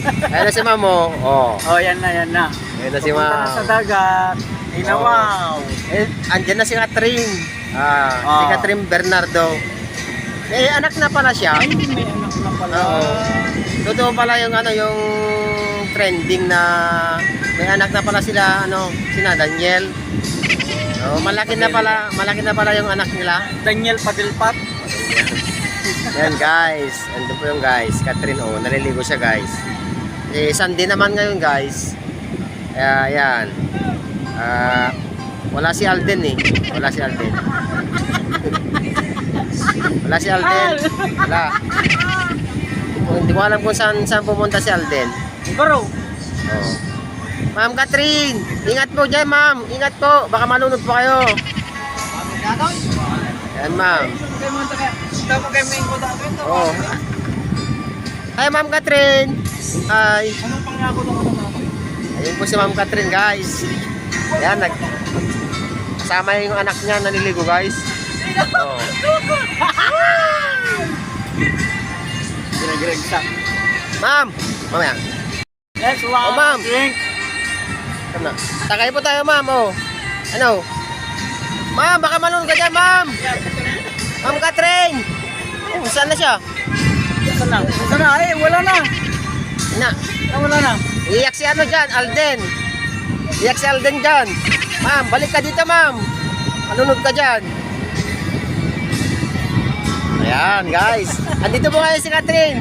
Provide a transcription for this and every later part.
Ayan na si ma'am, oh. oh. Oh, yan na, yan na. Ayan na si Pupunta na sa dagat. Na, Oh. wow. Eh, andyan na si Catherine. Ah, si Ah. Bernardo. Eh, anak na pala siya. Ay, may anak na pala. Oo. Totoo pala yung ano, yung trending na may anak na pala sila, ano, sina Daniel. Oh, malaki na pala, malaki na pala yung anak nila. Daniel Padilpat. Yan guys, andun po yung guys, Catherine oh, naliligo siya guys. Eh, Sunday naman ngayon guys. Kaya yan. Ah, wala si Alden eh. Wala si Alden. Wala si Alden. Wala. Hindi ko alam kung saan, saan pumunta si Alden. Bro, Oh. Ma'am Catherine, ingat po dyan ma'am. Ingat po, baka malunod po kayo. Yan ma'am. Oh. Hi Ma'am Catherine. Hi. Anong pangako ko Ayun po si Ma'am Catherine guys. Ayan, nag kasama yung anak niya naliligo guys. Oh. Ginagiragsa. Ma'am, mamaya. Next one. Oh, ma'am. Come na. Takay po tayo ma'am, oh. Ano? Ma'am, baka malunod ka dyan ma'am. Ma'am Catherine. Oh, saan na siya? Saan na? Saan na? Ay, wala na. Na, Ah, wala na. iyak si ano dyan, Alden. Iyak si Alden dyan. Ma'am, balik ka dito ma'am. Malunod ka dyan. Ayan, guys. Andito po ngayon si Catherine.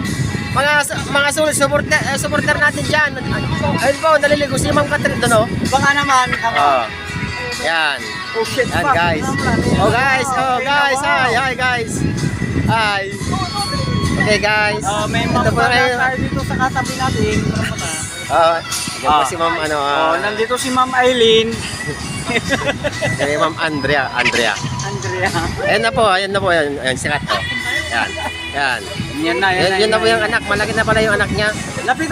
Mga mga sulit supporter, eh, supporter natin diyan. Ayun po, naliligo si Ma'am Catherine doon, oh. Baka naman. Ako. Oh. Yan. Oh shit. Yan, guys. Oh, guys. Oh, guys. Hi, hi, guys. Hi. Okay, guys. Oh, may mga tayo dito sa katabi natin. Oh, yan po Ah. si Ma'am ano, Oh, ah, nandito si Ma'am Eileen. kay Ma'am Andrea, Andrea. Andrea. Ayan na po, ayan na po, ayan, ayan sikat po. Yan. Yan. Yan na, yan, Yan, yun na po yung anak, malaki na pala yung anak niya. Lapit